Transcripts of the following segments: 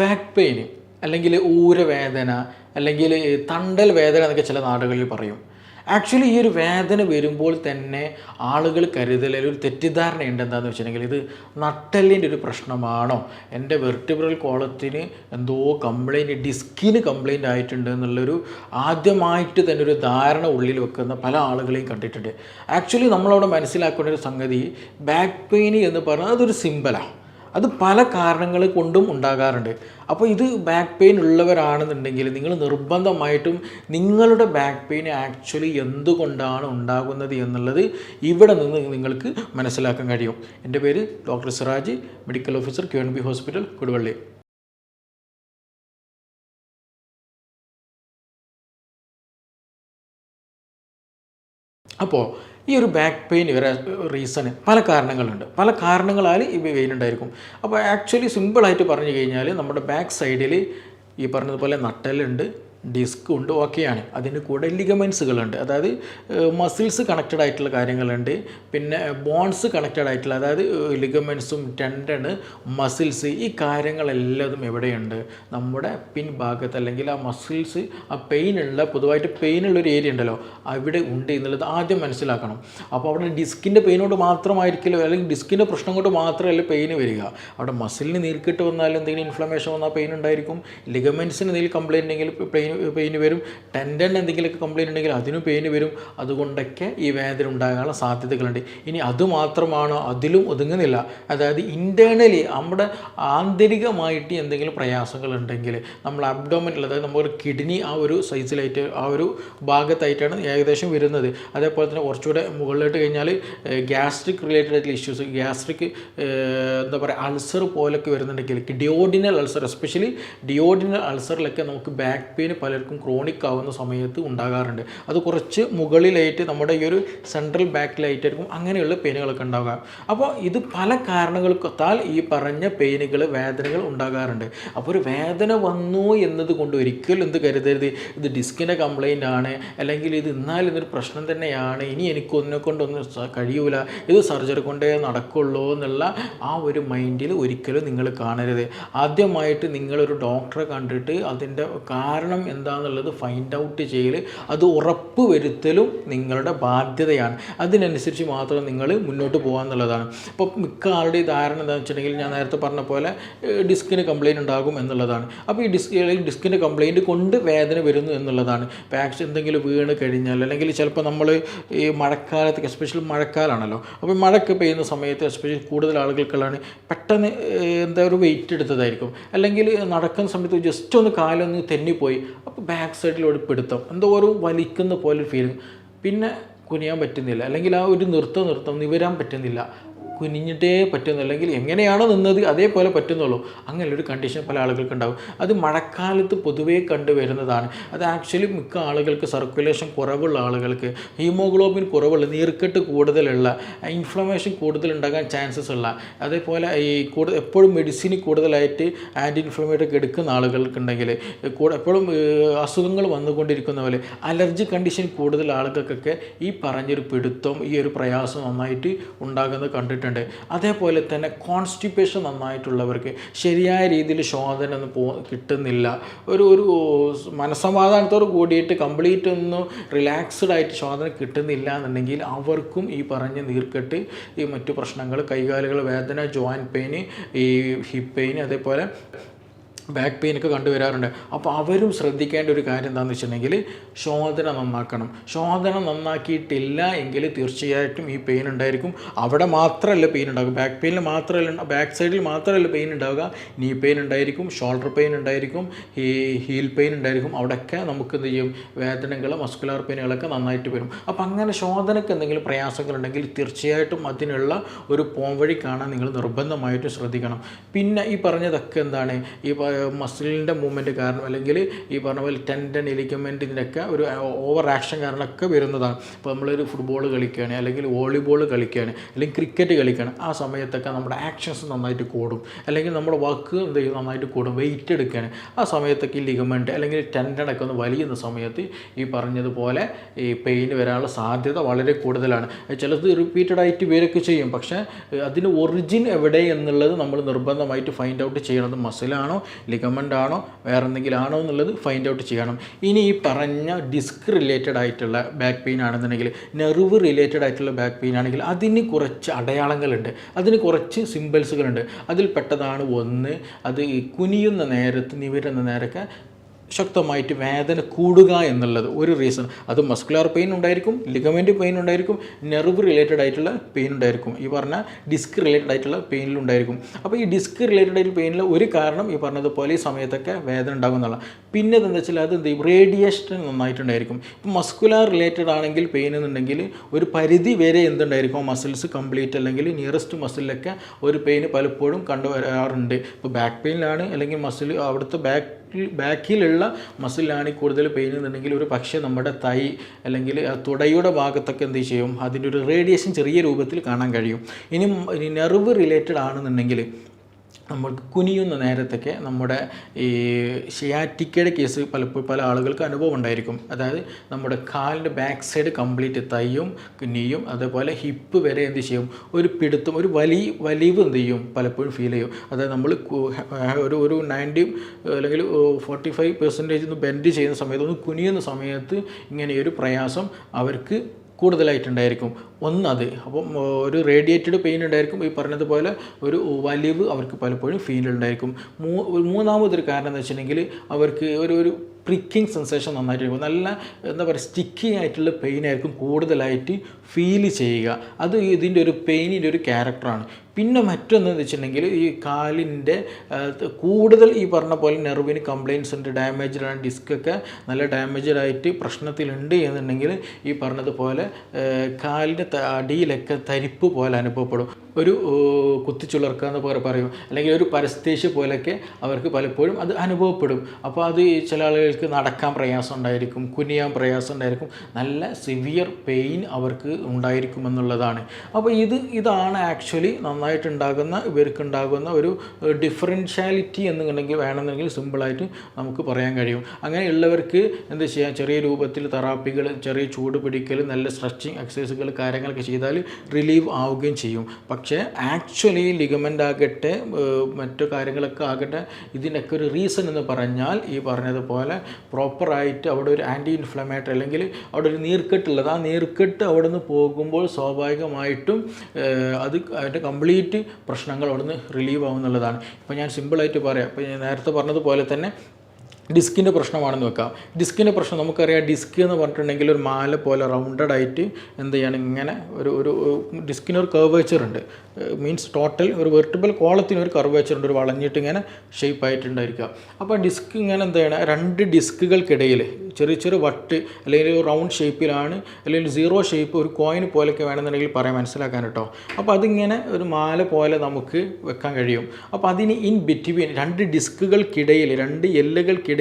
Back pain അല്ലെങ്കിൽ ഊരവേദന അല്ലെങ്കിൽ തണ്ടൽ വേദന എന്നൊക്കെ ചില നാടുകളിൽ പറയും. ആക്ച്വലി ഈ ഒരു വേദന വരുമ്പോൾ തന്നെ ആളുകൾ കരുതൽ ഒരു തെറ്റിദ്ധാരണയുണ്ട് എന്താണെന്ന് വെച്ചിട്ടുണ്ടെങ്കിൽ ഇത് നട്ടലിന്റെ ഒരു പ്രശ്നമാണോ? എന്റെ വെർട്ടിബ്രൽ കോളത്തിന് എന്തോ കംപ്ലൈന്റ് ഡിസ്കിന് കംപ്ലൈന്റ് ആയിട്ടുണ്ട് എന്നുള്ളൊരു ആദ്യമായിട്ട് തന്നെ ഒരു ധാരണ ഉള്ളിൽ വെക്കുന്ന പല ആളുകളെയും കണ്ടിട്ടുണ്ട്. ആക്ച്വലി നമ്മളവിടെ മനസ്സിലാക്കേണ്ട ഒരു സംഗതി ബാക്ക് പെയിൻ എന്ന് പറഞ്ഞാൽ അതൊരു സിമ്പലാണ് അത് പല കാരണങ്ങൾ കൊണ്ടും ഉണ്ടാകാറുണ്ട്. അപ്പോൾ ഇത് ബാക്ക് പെയിൻ ഉള്ളവരാണെന്നുണ്ടെങ്കിൽ നിങ്ങൾ നിർബന്ധമായിട്ടും നിങ്ങളുടെ ബാക്ക് പെയിൻ ആക്ച്വലി എന്തുകൊണ്ടാണ് ഉണ്ടാകുന്നത് എന്നുള്ളത് ഇവിടെ നിന്ന് നിങ്ങൾക്ക് മനസ്സിലാക്കാൻ കഴിയും. എന്റെ പേര് doctor Siraj medical officer Q N B hospital Koduvally. അപ്പോൾ ഈ ഒരു ബാക്ക് പെയിൻ വരാൻ റീസണ് പല കാരണങ്ങളുണ്ട്. പല കാരണങ്ങളാൽ ഈ പെയിൻ ഉണ്ടായിരിക്കും. അപ്പോൾ ആക്ച്വലി സിമ്പിളായിട്ട് പറഞ്ഞു കഴിഞ്ഞാൽ നമ്മുടെ ബാക്ക് സൈഡിൽ ഈ പറഞ്ഞതുപോലെ നട്ടലുണ്ട് ഡിസ്ക് ഉണ്ട് ഓക്കെയാണ്. അതിന്റെ കൂടെ ലിഗമെൻസുകളുണ്ട് അതായത് മസിൽസ് കണക്റ്റഡ് ആയിട്ടുള്ള കാര്യങ്ങളുണ്ട്. പിന്നെ ബോൺസ് കണക്റ്റഡ് ആയിട്ടുള്ള അതായത് ലിഗമെൻസും ടെൻഡണ് മസിൽസ് ഈ കാര്യങ്ങളെല്ലാതും എവിടെയുണ്ട്? നമ്മുടെ പിൻഭാഗത്ത് അല്ലെങ്കിൽ ആ മസിൽസ് ആ പെയിൻ ഉള്ള പൊതുവായിട്ട് ഒരു ഏരിയ ഉണ്ടല്ലോ അവിടെ ഉണ്ട് എന്നുള്ളത് ആദ്യം മനസ്സിലാക്കണം. അപ്പോൾ അവിടെ ഡിസ്കിന്റെ പെയിനോട് മാത്രമായിരിക്കില്ല അല്ലെങ്കിൽ ഡിസ്കിന്റെ പ്രശ്നം കൊണ്ട് മാത്രമല്ല പെയിൻ വരിക. അവിടെ മസിലിന് നീൽക്കിട്ട് വന്നാൽ എന്തെങ്കിലും ഇൻഫ്ലമേഷൻ വന്നാൽ പെയിൻ ഉണ്ടായിരിക്കും. ലിഗമെൻസിന് എന്തെങ്കിലും കംപ്ലയിന്റ് ഉണ്ടെങ്കിൽ പെയിൻ പെയിൻ വരും. ടെൻഡൻ എന്തെങ്കിലുമൊക്കെ കംപ്ലയിന്റ് ഉണ്ടെങ്കിൽ അതിനും പെയിൻ വരും. അതുകൊണ്ടൊക്കെ ഈ വേദന ഉണ്ടാകാനുള്ള സാധ്യതകളുണ്ട്. ഇനി അതുമാത്രമാണോ അതിലും ഒതുങ്ങുന്നില്ല. അതായത് ഇന്റേർണലി നമ്മുടെ ആന്തരികമായിട്ട് എന്തെങ്കിലും പ്രയാസങ്ങൾ ഉണ്ടെങ്കിൽ നമ്മൾ അബ്ഡോമിനിൽ അതായത് നമ്മുടെ കിഡ്നി ആ ഒരു സൈസിലായിട്ട് ആ ഒരു ഭാഗത്തായിട്ടാണ് ഏകദേശം വരുന്നത്. അതേപോലെ തന്നെ കുറച്ചുകൂടെ മുകളിലോട്ട് കഴിഞ്ഞാൽ ഗ്യാസ്ട്രിക് റിലേറ്റഡ് ആയിട്ടുള്ള ഇഷ്യൂസ് ഗ്യാസ്ട്രിക് എന്താ പറയുക അൾസർ പോലൊക്കെ വരുന്നുണ്ടെങ്കിൽ ഡിയോഡിനൽ അൾസർ എസ്പെഷ്യലി ഡിയോഡിനൽ അൾസറിലൊക്കെ നമുക്ക് ബാക്ക് പെയിൻ പലർക്കും ക്രോണിക് ആവുന്ന സമയത്ത് ഉണ്ടാകാറുണ്ട്. അത് കുറച്ച് മുകളിലായിട്ട് നമ്മുടെ ഈ ഒരു സെൻട്രൽ ബാക്കിലായിട്ടായിരിക്കും അങ്ങനെയുള്ള പെയിനുകളൊക്കെ ഉണ്ടാകുക അപ്പോൾ ഇത് പല കാരണങ്ങൾക്കൊത്താൽ ഈ പറഞ്ഞ പെയിനുകൾ വേദനകൾ ഉണ്ടാകാറുണ്ട്. അപ്പോൾ ഒരു വേദന വന്നു എന്നത് കൊണ്ട് ഒരിക്കലും എന്ത് കരുതരുത്. ഇത് ഡിസ്കിന്റെ കംപ്ലൈന്റ് ആണ്. അല്ലെങ്കിൽ ഇത് എന്നാൽ ഇതൊരു പ്രശ്നം തന്നെയാണ്. ഇനി എനിക്കൊന്നെ കൊണ്ടൊന്നും കഴിയൂല. ഇത് സർജറി കൊണ്ടേ നടക്കുള്ളൂ എന്നുള്ള ആ ഒരു മൈൻഡിൽ ഒരിക്കലും നിങ്ങൾ കാണരുത്. ആദ്യമായിട്ട് നിങ്ങളൊരു ഡോക്ടറെ കണ്ടിട്ട് അതിന്റെ കാരണം എന്താണെന്നുള്ളത് ഫൈൻഡ് ഔട്ട് ചെയ്യൽ അത് ഉറപ്പ് വരുത്തലും നിങ്ങളുടെ ബാധ്യതയാണ്. അതിനനുസരിച്ച് മാത്രം നിങ്ങൾ മുന്നോട്ട് പോകാമെന്നുള്ളതാണ് അപ്പോൾ മിക്ക ആളുടെ ധാരണ എന്താണെന്ന് വെച്ചിട്ടുണ്ടെങ്കിൽ ഞാൻ നേരത്തെ പറഞ്ഞ പോലെ ഡിസ്കിന് കംപ്ലയിന്റ് ഉണ്ടാകും എന്നുള്ളതാണ്. അപ്പോൾ ഈ ഡിസ്ക് അല്ലെങ്കിൽ ഡിസ്കിന്റെ കംപ്ലയിന്റ് കൊണ്ട് വേദന വരുന്നു എന്നുള്ളതാണ്. പാക്സ് എന്തെങ്കിലും വീണ് കഴിഞ്ഞാൽ അല്ലെങ്കിൽ ചിലപ്പോൾ നമ്മൾ ഈ മഴക്കാലത്ത് എസ്പെഷ്യലി മഴക്കാലമാണല്ലോ അപ്പോൾ മഴയൊക്കെ പെയ്യുന്ന സമയത്ത് എസ്പെഷ്യലി കൂടുതൽ ആളുകൾക്കുള്ളതാണ് പെട്ടെന്ന് എന്താ ഒരു വെയിറ്റ് എടുത്തതായിരിക്കും. അല്ലെങ്കിൽ നടക്കുന്ന സമയത്ത് ജസ്റ്റ് ഒന്ന് കാലൊന്ന് തെന്നിപ്പോയി. അപ്പോൾ ബാക്ക് സൈഡിലോട് പിടുത്തം. എന്തോ ഒരു വലിക്കുന്ന പോലെ ഫീലിംഗ് പിന്നെ കുനിയാൻ പറ്റുന്നില്ല. അല്ലെങ്കിൽ ആ ഒരു നൃത്തം നൃത്തം നിവരാൻ പറ്റുന്നില്ല. കുനിഞ്ഞിട്ടേ പറ്റുന്നു. അല്ലെങ്കിൽ എങ്ങനെയാണോ നിന്നത് അതേപോലെ പറ്റുന്നുള്ളൂ. അങ്ങനെയൊരു കണ്ടീഷൻ പല ആളുകൾക്ക് ഉണ്ടാകും അത് മഴക്കാലത്ത് പൊതുവേ കണ്ടുവരുന്നതാണ്. അത് ആക്ച്വലി മിക്ക ആളുകൾക്ക് സർക്കുലേഷൻ കുറവുള്ള ആളുകൾക്ക് ഹീമോഗ്ലോബിൻ കുറവുള്ള നീർക്കെട്ട് കൂടുതലുള്ള ഇൻഫ്ലമേഷൻ കൂടുതൽ ഉണ്ടാകാൻ ചാൻസസ് ഉള്ള അതേപോലെ ഈ കൂടുതൽ എപ്പോഴും മെഡിസിൻ കൂടുതലായിട്ട് ആന്റി ഇൻഫ്ലമേറ്ററി എടുക്കുന്ന ആളുകൾക്കുണ്ടെങ്കിൽ എപ്പോഴും അസുഖങ്ങൾ വന്നുകൊണ്ടിരിക്കുന്ന പോലെ അലർജി കണ്ടീഷൻ കൂടുതൽ ആളുകൾക്കൊക്കെ ഈ പറഞ്ഞൊരു പിടുത്തം ഈ ഒരു പ്രയാസം നന്നായിട്ട് ഉണ്ടാകുന്നത് കണ്ടിട്ടുണ്ട് അതേപോലെ തന്നെ കോൺസ്റ്റിപ്പേഷൻ നന്നായിട്ടുള്ളവർക്ക് ശരിയായ രീതിയിൽ ശോധന പോ കിട്ടുന്നില്ല. ഒരു ഒരു മനസ്സമാധാനത്തോട് കൂടിയിട്ട് കംപ്ലീറ്റ് ഒന്ന് റിലാക്സ്ഡ് ആയിട്ട് ശോധന കിട്ടുന്നില്ല എന്നുണ്ടെങ്കിൽ അവർക്കും ഈ പറഞ്ഞ നീർക്കെട്ട് ഈ മറ്റു പ്രശ്നങ്ങൾ കൈകാലുകൾ വേദന ജോയിന്റ് പെയിന് ഈ ഹിപ്പ് പെയിൻ അതേപോലെ ബാക്ക് പെയിൻ ഒക്കെ കണ്ടുവരാറുണ്ട്. അപ്പോൾ അവരും ശ്രദ്ധിക്കേണ്ട ഒരു കാര്യം എന്താണെന്ന് വെച്ചിട്ടുണ്ടെങ്കിൽ ശോധന നന്നാക്കണം. ശോധന നന്നാക്കിയിട്ടില്ല എങ്കിൽ തീർച്ചയായിട്ടും ഈ പെയിൻ ഉണ്ടായിരിക്കും. അവിടെ മാത്രമല്ല പെയിൻ ഉണ്ടാകും ബാക്ക് പെയിനിൽ മാത്രമല്ല ബാക്ക് സൈഡിൽ മാത്രമല്ല പെയിൻ ഉണ്ടാവുക നീ പെയിൻ ഉണ്ടായിരിക്കും ഷോൾഡർ പെയിൻ ഉണ്ടായിരിക്കും ഈ ഹീൽ പെയിൻ ഉണ്ടായിരിക്കും. അവിടെയൊക്കെ നമുക്ക് എന്ത് ചെയ്യും? വേദനകൾ മസ്കുലാർ പെയിനുകളൊക്കെ നന്നായിട്ട് വരും. അപ്പോൾ അങ്ങനെ ശോധനയ്ക്ക് എന്തെങ്കിലും പ്രയാസങ്ങളുണ്ടെങ്കിൽ തീർച്ചയായിട്ടും അതിനുള്ള ഒരു പോംവഴി കാണാൻ നിങ്ങൾ നിർബന്ധമായിട്ട് ശ്രദ്ധിക്കണം. പിന്നെ ഈ പറഞ്ഞതൊക്കെ എന്താണ്? ഈ മസിലിന്റെ മൂവ്മെന്റ് കാരണം അല്ലെങ്കിൽ ഈ പറഞ്ഞ പോലെ ടെൻഡൻ എലിഗമെന്റ് ഇതിന്റെയൊക്കെ ഒരു ഓവർ ആക്ഷൻ കാരണമൊക്കെ വരുന്നതാണ്. ഇപ്പോൾ നമ്മളൊരു ഫുട്ബോൾ കളിക്കുകയാണ് അല്ലെങ്കിൽ വോളിബോൾ കളിക്കുകയാണ് അല്ലെങ്കിൽ ക്രിക്കറ്റ് കളിക്കുകയാണ് ആ സമയത്തൊക്കെ നമ്മുടെ ആക്ഷൻസ് നന്നായിട്ട് കൂടും. അല്ലെങ്കിൽ നമ്മുടെ വർക്ക് എന്ത് ചെയ്യും? നന്നായിട്ട് കൂടും. വെയിറ്റ് എടുക്കുകയാണ് ആ സമയത്തൊക്കെ ഈ ലിഗമെന്റ് അല്ലെങ്കിൽ ടെൻഡനൊക്കെ ഒന്ന് വലിയുന്ന സമയത്ത് ഈ പറഞ്ഞതുപോലെ ഈ പെയിൻ വരാനുള്ള സാധ്യത വളരെ കൂടുതലാണ്. ചിലത് റിപ്പീറ്റഡ് ആയിട്ട് ഇവരൊക്കെ ചെയ്യും. പക്ഷേ അതിന് ഒറിജിൻ എവിടെ എന്നുള്ളത് നമ്മൾ നിർബന്ധമായിട്ട് ഫൈൻഡ് ഔട്ട് ചെയ്യണത് മസിലാണോ ലിഗമെന്റ് ആണോ വേറെ എന്തെങ്കിലും ആണോ എന്നുള്ളത് ഫൈൻഡ് ഔട്ട് ചെയ്യണം. ഇനി ഈ പറഞ്ഞ ഡിസ്ക് റിലേറ്റഡ് ആയിട്ടുള്ള ബാക്ക് പെയിൻ ആണെന്നുണ്ടെങ്കിൽ നെർവ് റിലേറ്റഡ് ആയിട്ടുള്ള ബാക്ക് പെയിൻ ആണെങ്കിൽ അതിന് കുറച്ച് അടയാളങ്ങളുണ്ട്. അതിന് കുറച്ച് സിമ്പിൾസുകളുണ്ട് അതിൽ പെട്ടതാണ് ഒന്ന് അത് കുനിയുന്ന നേരത്ത് നിവരുന്ന നേരമൊക്കെ ശക്തമായിട്ട് വേദന കൂടുക എന്നുള്ളത് ഒരു റീസൺ അത് മസ്കുലാർ പെയിൻ ഉണ്ടായിരിക്കും ലിഗമെന്റ് പെയിൻ ഉണ്ടായിരിക്കും നെർവ് റിലേറ്റഡ് ആയിട്ടുള്ള പെയിൻ ഉണ്ടായിരിക്കും. ഈ പറഞ്ഞ ഡിസ്ക് റിലേറ്റഡ് ആയിട്ടുള്ള പെയിനിലുണ്ടായിരിക്കും അപ്പോൾ ഈ ഡിസ്ക് റിലേറ്റഡ് ആയിട്ടുള്ള പെയിനിൽ ഒരു കാരണം ഈ പറഞ്ഞതുപോലെ ഈ സമയത്തൊക്കെ വേദന ഉണ്ടാകും എന്നുള്ള. പിന്നെ എന്താ വെച്ചാൽ അത് എന്ത് റേഡിയേഷൻ നന്നായിട്ടുണ്ടായിരിക്കും. ഇപ്പം മസ്കുലാർ റിലേറ്റഡ് ആണെങ്കിൽ പെയിൻ എന്നുണ്ടെങ്കിൽ ഒരു പരിധി വരെ എന്തുണ്ടായിരിക്കും? മസിൽസ് കംപ്ലീറ്റ് അല്ലെങ്കിൽ നിയറസ്റ്റ് മസിലൊക്കെ ഒരു പെയിൻ പലപ്പോഴും കണ്ടുവരാറുണ്ട്. ഇപ്പോൾ ബാക്ക് പെയിനിലാണ് അല്ലെങ്കിൽ മസിൽ അവിടുത്തെ ബാക്ക് ബാക്കിലുള്ള മസിലാണ് കൂടുതൽ പെയിൻ എന്നുണ്ടെങ്കിൽ ഒരു പക്ഷേ നമ്മുടെ തൈ അല്ലെങ്കിൽ തുടയുടെ ഭാഗത്തൊക്കെ എന്ത് ചെയ്യും? അതിന്റെ ഒരു റേഡിയേഷൻ ചെറിയ രൂപത്തിൽ കാണാൻ കഴിയും. ഇനി നെർവ് റിലേറ്റഡ് ആണെന്നുണ്ടെങ്കിൽ നമ്മൾക്ക് കുനിയുന്ന നേരത്തൊക്കെ നമ്മുടെ ഈ ഷിയാറ്റിക്കയുടെ കേസ് പലപ്പോഴും പല ആളുകൾക്ക് അനുഭവം ഉണ്ടായിരിക്കും. അതായത് നമ്മുടെ കാലിന്റെ ബാക്ക് സൈഡ് കംപ്ലീറ്റ് തയ്യും കുനിയും അതേപോലെ ഹിപ്പ് വരെ എന്ത് ചെയ്യും? ഒരു പിടുത്തം ഒരു വലിയ വലിവ് എന്ത് ചെയ്യും? പലപ്പോഴും ഫീൽ ചെയ്യും. അതായത് നമ്മൾ ഒരു ഒരു നയന്റി അല്ലെങ്കിൽ ഫോർട്ടി ഫൈവ് പെർസെന്റേജ് ഒന്ന് ബെൻഡ് ചെയ്യുന്ന സമയത്ത് ഒന്ന് കുനിയുന്ന സമയത്ത് ഇങ്ങനെയൊരു പ്രയാസം അവർക്ക് കൂടുതലായിട്ടുണ്ടായിരിക്കും. ഒന്നത് അപ്പം ആ, ഒരു റേഡിയേറ്റഡ് പെയിൻ ഉണ്ടായിരിക്കും. ഈ പറഞ്ഞതുപോലെ ഒരു വലിവ് അവർക്ക് പലപ്പോഴും ഫീൽ ഉണ്ടായിരിക്കും. മൂന്നാമതൊരു കാരണം എന്ന് വെച്ചിട്ടുണ്ടെങ്കിൽ അവർക്ക് ഒരു ഒരു പ്രിക്കിംഗ് സെൻസേഷൻ നന്നായിട്ട് നല്ല എന്താ പറയുക സ്റ്റിക്കിങ് ആയിട്ടുള്ള പെയിൻ ആയിരിക്കും കൂടുതലായിട്ട് ഫീൽ ചെയ്യുക. അത് ഇതിന്റെ ഒരു പെയിനിന്റെ ഒരു ക്യാരക്ടറാണ് പിന്നെ മറ്റൊന്നെന്ന് വെച്ചിട്ടുണ്ടെങ്കിൽ ഈ കാലിന്റെ കൂടുതൽ ഈ പറഞ്ഞ പോലെ നെർവിന് കംപ്ലയിൻസ് ഉണ്ട് ഡാമേജ്ഡ് ആണ് ഡിസ്കൊക്കെ നല്ല ഡാമേജ്ഡ് ആയിട്ട് പ്രശ്നത്തിലുണ്ട് എന്നുണ്ടെങ്കിൽ ഈ പറഞ്ഞതുപോലെ കാലിന്റെ അടിയിലൊക്കെ തരിപ്പ് പോലെ അനുഭവപ്പെടും. ഒരു കുത്തിച്ചുളർക്കുക എന്ന് പറയും. അല്ലെങ്കിൽ ഒരു പരസ്തേഷ്യ പോലെയൊക്കെ അവർക്ക് പലപ്പോഴും അത് അനുഭവപ്പെടും. അപ്പോൾ അത് ചില ആളുകൾക്ക് നടക്കാൻ പ്രയാസം ഉണ്ടായിരിക്കും കുനിയാൻ പ്രയാസം ഉണ്ടായിരിക്കും. നല്ല സിവിയർ പെയിൻ അവർക്ക് ഉണ്ടായിരിക്കും എന്നുള്ളതാണ്. അപ്പോൾ ഇത് ഇതാണ് ആക്ച്വലി നന്നായിട്ടുണ്ടാകുന്ന ഇവർക്ക് ഉണ്ടാകുന്ന ഒരു ഡിഫറൻഷ്യാലിറ്റി എന്നുണ്ടെങ്കിൽ വേണമെന്നുണ്ടെങ്കിൽ സിമ്പിളായിട്ട് നമുക്ക് പറയാൻ കഴിയും. അങ്ങനെയുള്ളവർക്ക് എന്ത് ചെയ്യാം ചെറിയ രൂപത്തിൽ തെറാപ്പികൾ ചെറിയ ചൂട് പിടിക്കൽ നല്ല സ്ട്രെച്ചിങ് എക്സസൈസുകൾ കാര്യങ്ങളൊക്കെ ചെയ്താൽ റിലീവ് ആവുകയും ചെയ്യും. പക്ഷേ ആക്ച്വലി ലിഗമെന്റ് ആകട്ടെ മറ്റു കാര്യങ്ങളൊക്കെ ആകട്ടെ ഇതിനൊക്കെ ഒരു റീസൺ എന്ന് പറഞ്ഞാൽ ഈ പറഞ്ഞതുപോലെ പ്രോപ്പറായിട്ട് അവിടെ ഒരു ആന്റി ഇൻഫ്ലമേറ്ററി അല്ലെങ്കിൽ അവിടെ ഒരു നീർക്കെട്ടുള്ളത് ആ നീർക്കെട്ട് അവിടെ നിന്ന് പോകുമ്പോൾ സ്വാഭാവികമായിട്ടും അത് അതിന്റെ കംപ്ലീറ്റ് പ്രശ്നങ്ങൾ അവിടെ നിന്ന് റിലീവ് ആവുന്നുള്ളതാണ്. ഇപ്പോൾ ഞാൻ സിമ്പിളായിട്ട് പറയാം. ഇപ്പോൾ ഞാൻ നേരത്തെ പറഞ്ഞതുപോലെ തന്നെ ഡിസ്കിന്റെ പ്രശ്നമാണെന്ന് വെക്കാം. ഡിസ്കിന്റെ പ്രശ്നം നമുക്കറിയാം ഡിസ്ക് എന്ന് പറഞ്ഞിട്ടുണ്ടെങ്കിൽ ഒരു മാല പോലെ റൗണ്ടഡ് ആയിട്ട് എന്ത് ചെയ്യണം? ഇങ്ങനെ ഒരു ഒരു ഡിസ്കിന് ഒരു കർവേച്ചർ ഉണ്ട് മീൻസ് ടോട്ടൽ ഒരു വെർട്ടിബിൾ കോളത്തിന് ഒരു കർവേച്ചർ ഉണ്ട് ഒരു വളഞ്ഞിട്ട് ഇങ്ങനെ ഷേപ്പ് ആയിട്ടുണ്ടായിരിക്കുക. അപ്പോൾ ഡിസ്ക് ഇങ്ങനെ എന്ത് ചെയ്യണം? രണ്ട് ഡിസ്കുകൾക്കിടയിൽ ചെറിയ ചെറിയ വട്ട് അല്ലെങ്കിൽ ഒരു റൗണ്ട് ഷേപ്പിലാണ് അല്ലെങ്കിൽ സീറോ ഷേപ്പ് ഒരു കോയിൻ പോലെയൊക്കെ വേണമെന്നുണ്ടെങ്കിൽ പറയാൻ മനസ്സിലാക്കാൻ കേട്ടോ. അപ്പോൾ അതിങ്ങനെ ഒരു മാല പോലെ നമുക്ക് വെക്കാൻ കഴിയും. അപ്പോൾ അതിന് ഇൻ ബിറ്റ്വീൻ രണ്ട് ഡിസ്കുകൾക്കിടയിൽ രണ്ട് എല്ലുകൾക്കിടയിൽ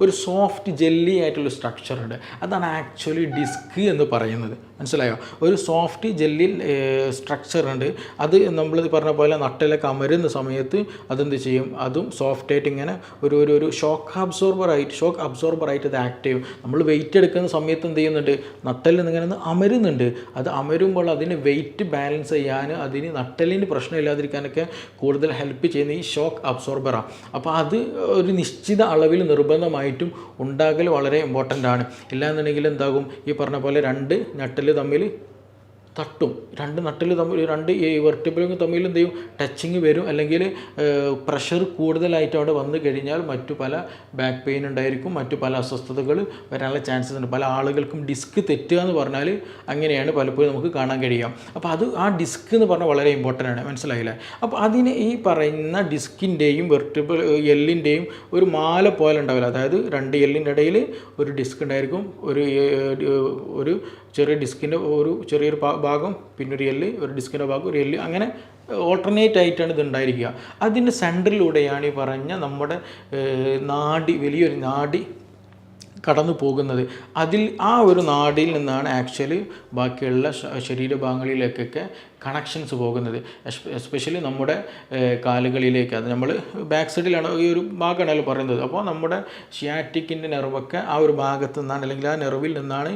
ഒരു സോഫ്റ്റ് ജെല്ലി ആയിട്ടുള്ള സ്ട്രക്ചർ ഉണ്ട്. അതാണ് ആക്ച്വലി ഡിസ്ക് എന്ന് പറയുന്നത്. മനസ്സിലായോ? ഒരു സോഫ്റ്റ് ജെല്ലിൽ സ്ട്രക്ചർ ഉണ്ട്. അത് നമ്മൾ പറഞ്ഞ പോലെ നട്ടിലൊക്കെ അമരുന്ന സമയത്ത് അതെന്ത് ചെയ്യും? അതും സോഫ്റ്റ് ആയിട്ട് ഇങ്ങനെ ഒരു ഒരു ഒരു ഷോക്ക് അബ്സോർബർ ആയിട്ട് ഷോക്ക് അബ്സോർബർ ആയിട്ട് ഇത് ആക്ട് ചെയ്യും. നമ്മൾ വെയിറ്റ് എടുക്കുന്ന സമയത്ത് എന്ത് ചെയ്യുന്നുണ്ട്? നട്ടലിൽ നിന്ന് ഇങ്ങനെ അമരുന്നുണ്ട്. അത് അമരുമ്പോൾ അതിന് വെയിറ്റ് ബാലൻസ് ചെയ്യാൻ അതിന് നട്ടലിന് പ്രശ്നമില്ലാതിരിക്കാനൊക്കെ കൂടുതൽ ഹെൽപ്പ് ചെയ്യുന്ന ഈ ഷോക്ക് അബ്സോർബറാണ് അപ്പോൾ അത് ഒരു നിശ്ചിത അളവിൽ നിർബന്ധമായിട്ടും ഉണ്ടാകൽ വളരെ ഇമ്പോർട്ടന്റ് ആണ്. ഇല്ലാന്നുണ്ടെങ്കിൽ എന്താകും? ഈ പറഞ്ഞ പോലെ രണ്ട് നട്ടൽ തമ്മിൽ തട്ടും. രണ്ട് നട്ടിൽ തമ്മിൽ രണ്ട് വെർട്ടിബിളും തമ്മിൽ എന്ത് ചെയ്യും? ടച്ചിങ് വരും. അല്ലെങ്കിൽ പ്രഷർ കൂടുതലായിട്ട് അവിടെ വന്നു കഴിഞ്ഞാൽ മറ്റു പല ബാക്ക് പെയിൻ ഉണ്ടായിരിക്കും. മറ്റു പല അസ്വസ്ഥതകൾ വരാനുള്ള ചാൻസസ് ഉണ്ട്. പല ആളുകൾക്കും ഡിസ്ക് തെറ്റുക എന്ന് പറഞ്ഞാൽ അങ്ങനെയാണ് പലപ്പോഴും നമുക്ക് കാണാൻ കഴിയുക. അപ്പോൾ അത് ആ ഡിസ്ക് എന്ന് പറഞ്ഞാൽ വളരെ ഇമ്പോർട്ടന്റ് ആണ്. മനസ്സിലായില്ലേ? അപ്പോൾ അതിന് ഈ പറയുന്ന ഡിസ്കിന്റെയും വെർട്ടിബിൾ എല്ലിന്റെയും ഒരു മാല പോലെ ഉണ്ടാവില്ല. അതായത് രണ്ട് എല്ലിന്റെ ഇടയിൽ ഒരു ഡിസ്ക് ഉണ്ടായിരിക്കും. ഒരു ഒരു ചെറിയ ഡിസ്കിന്റെ ഒരു ചെറിയൊരു ഭാഗം പിന്നെ ഒരു എല്ല് ഒരു ഡിസ്കിന്റെ ഭാഗം ഒരു എല്ല് അങ്ങനെ ഓൾട്ടർനേറ്റ് ആയിട്ടാണ് ഇത് ഉണ്ടായിരിക്കുക. അതിന്റെ സെന്ററിലൂടെയാണ് ഈ പറഞ്ഞ നമ്മുടെ നാടി വലിയൊരു നാടി കടന്നു പോകുന്നത്. അതിൽ ആ ഒരു നാടിൽ നിന്നാണ് ആക്ച്വലി ബാക്കിയുള്ള ശരീരഭാഗങ്ങളിലേക്കൊക്കെ കണക്ഷൻസ് പോകുന്നത്. എസ്പെഷ്യലി നമ്മുടെ കാലുകളിലേക്ക്. അത് നമ്മൾ ബാക്ക് സൈഡിലാണ് ഈ ഒരു ഭാഗമാണല്ലോ പറയുന്നത്. അപ്പോൾ നമ്മുടെ ഷിയാറ്റിക്കിന്റെ നെർവൊക്കെ ആ ഒരു ഭാഗത്തു നിന്നാണ് അല്ലെങ്കിൽ ആ നെർവിൽ നിന്നാണ്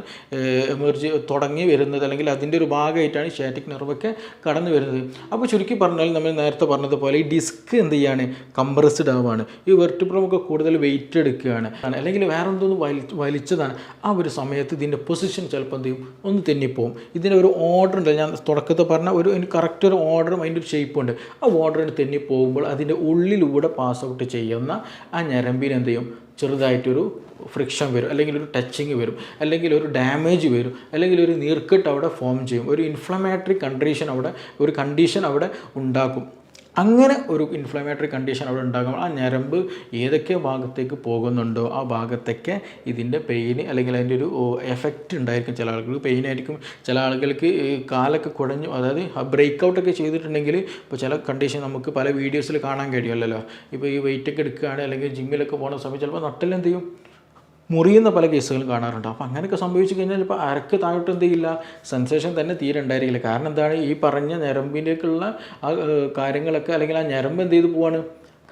എമർജി തുടങ്ങി വരുന്നത് അല്ലെങ്കിൽ അതിന്റെ ഒരു ഭാഗമായിട്ടാണ് ഷിയാറ്റിക് നെർവൊക്കെ കടന്നു വരുന്നത്. അപ്പോൾ ചുരുക്കി പറഞ്ഞാൽ നമ്മൾ നേരത്തെ പറഞ്ഞതുപോലെ ഈ ഡിസ്ക് എന്ത് ചെയ്യാണ്? കംപ്രസ്ഡ് ആവുകയാണ് ഈ വെർട്ടിബ്രമൊക്കെ കൂടുതൽ വെയിറ്റ് എടുക്കുകയാണ്. അല്ലെങ്കിൽ വേറെ എന്തോന്ന് വലി വലിച്ചതാണ്. ആ ഒരു സമയത്ത് ഇതിന്റെ പൊസിഷൻ ചിലപ്പോൾ എന്ത് ചെയ്യും? ഒന്ന് തെന്നിപ്പോവും. ഇതിന്റെ ഒരു ഓർഡർ ഉണ്ട്. ഞാൻ തുടക്കത്തിൽ പറഞ്ഞ ഒരു കറക്റ്റ് ഒരു ഓർഡറും അതിന്റെ ഷേപ്പും ഉണ്ട്. ആ ഓർഡറിന് തെന്നി പോകുമ്പോൾ അതിന്റെ ഉള്ളിലൂടെ പാസ് ഔട്ട് ചെയ്യുന്ന ആ ഞരമ്പിന് എന്ത് ചെയ്യും? ചെറുതായിട്ടൊരു ഫ്രിക്ഷൻ വരും. അല്ലെങ്കിൽ ഒരു ടച്ചിങ് വരും. അല്ലെങ്കിൽ ഒരു ഡാമേജ് വരും. അല്ലെങ്കിൽ ഒരു നീർക്കെട്ട് അവിടെ ഫോം ചെയ്യും. ഒരു ഇൻഫ്ലമേറ്ററി കണ്ടീഷൻ അവിടെ ഒരു കണ്ടീഷൻ അവിടെ ഉണ്ടാക്കും. അങ്ങനെ ഒരു ഇൻഫ്ലമേറ്ററി കണ്ടീഷൻ അവിടെ ഉണ്ടാകുമ്പോൾ ആ ഞരമ്പ് ഏതൊക്കെ ഭാഗത്തേക്ക് പോകുന്നുണ്ടോ ആ ഭാഗത്തൊക്കെ ഇതിന്റെ പെയിന് അല്ലെങ്കിൽ അതിന്റെ ഒരു എഫക്റ്റ് ഉണ്ടായിരിക്കും ചില ആളുകൾക്ക്. പെയിൻ ആയിരിക്കും. ചില ആളുകൾക്ക് കാലൊക്കെ കുടഞ്ഞു അതായത് ബ്രേക്ക് ഔട്ടൊക്കെ ചെയ്തിട്ടുണ്ടെങ്കിൽ ഇപ്പോൾ ചില കണ്ടീഷൻ നമുക്ക് പല വീഡിയോസിൽ കാണാൻ കഴിയുമല്ലോ ഇപ്പോൾ ഈ വെയിറ്റൊക്കെ എടുക്കുകയാണ് അല്ലെങ്കിൽ ജിമ്മിലൊക്കെ പോകുന്ന സമയത്ത് ചിലപ്പോൾ നട്ടിലെന്ത് ചെയ്യും? മുറിയുന്ന പല കേസുകളും കാണാറുണ്ട്. അപ്പോൾ അങ്ങനെയൊക്കെ സംഭവിച്ചു കഴിഞ്ഞാൽ ഇപ്പോൾ അരക്ക് താഴോട്ട് എന്ത് ചെയ്യില്ല? സെൻസേഷൻ തന്നെ തീരെ ഉണ്ടായിരിക്കില്ല. കാരണം എന്താണ്? ഈ പറഞ്ഞ ഞരമ്പിലേക്കുള്ള ആ കാര്യങ്ങളൊക്കെ അല്ലെങ്കിൽ ആ ഞരമ്പ് എന്ത് ചെയ്ത് പോവാണ്?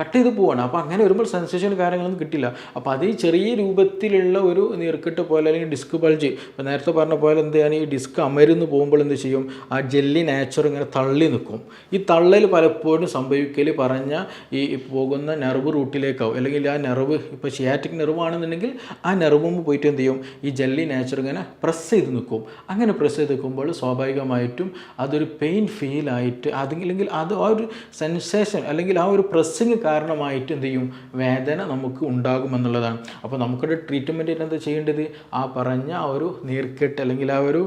കട്ട് ചെയ്ത് പോവാണ്. അപ്പോൾ അങ്ങനെ വരുമ്പോൾ സെൻസേഷൻ കാര്യങ്ങളൊന്നും കിട്ടില്ല. അപ്പോൾ അത് ഈ ചെറിയ രൂപത്തിലുള്ള ഒരു നീർക്കെട്ട് പോലെ അല്ലെങ്കിൽ ഡിസ്ക് ബൾജ് ഇപ്പോൾ നേരത്തെ പറഞ്ഞ പോലെ എന്ത് ചെയ്യാൻ ഈ ഡിസ്ക് അമരുന്ന് പോകുമ്പോൾ എന്ത് ചെയ്യും? ആ ജെല്ലി നാച്ചർ ഇങ്ങനെ തള്ളി നിൽക്കും. ഈ തള്ളൽ പലപ്പോഴും സംഭവിക്കൽ പറഞ്ഞ ഈ പോകുന്ന നെർവ് റൂട്ടിലേക്കാവും അല്ലെങ്കിൽ ആ നെർവ് ഇപ്പോൾ ഷിയാറ്റിക് നെർവ് ആണെന്നുണ്ടെങ്കിൽ ആ നെർവ് പോയിട്ട് എന്ത് ചെയ്യും? ഈ ജെല്ലി നാച്ചർ ഇങ്ങനെ പ്രസ് ചെയ്ത് നിൽക്കും. അങ്ങനെ പ്രസ് ചെയ്ത് നിൽക്കുമ്പോൾ സ്വാഭാവികമായിട്ടും അതൊരു പെയിൻ ഫീലായിട്ട് അതില്ലെങ്കിൽ അത് ആ ഒരു സെൻസേഷൻ അല്ലെങ്കിൽ ആ ഒരു പ്രസ്സിങ് കാരണമായിട്ട് എന്ത് ചെയ്യും? വേദന നമുക്ക് ഉണ്ടാകുമെന്നുള്ളതാണ്. അപ്പോൾ നമുക്കൊരു ട്രീറ്റ്മെന്റിന് എന്താ ചെയ്യേണ്ടത്? ആ പറഞ്ഞ ആ ഒരു നീർക്കെട്ട് അല്ലെങ്കിൽ ആ ഒരു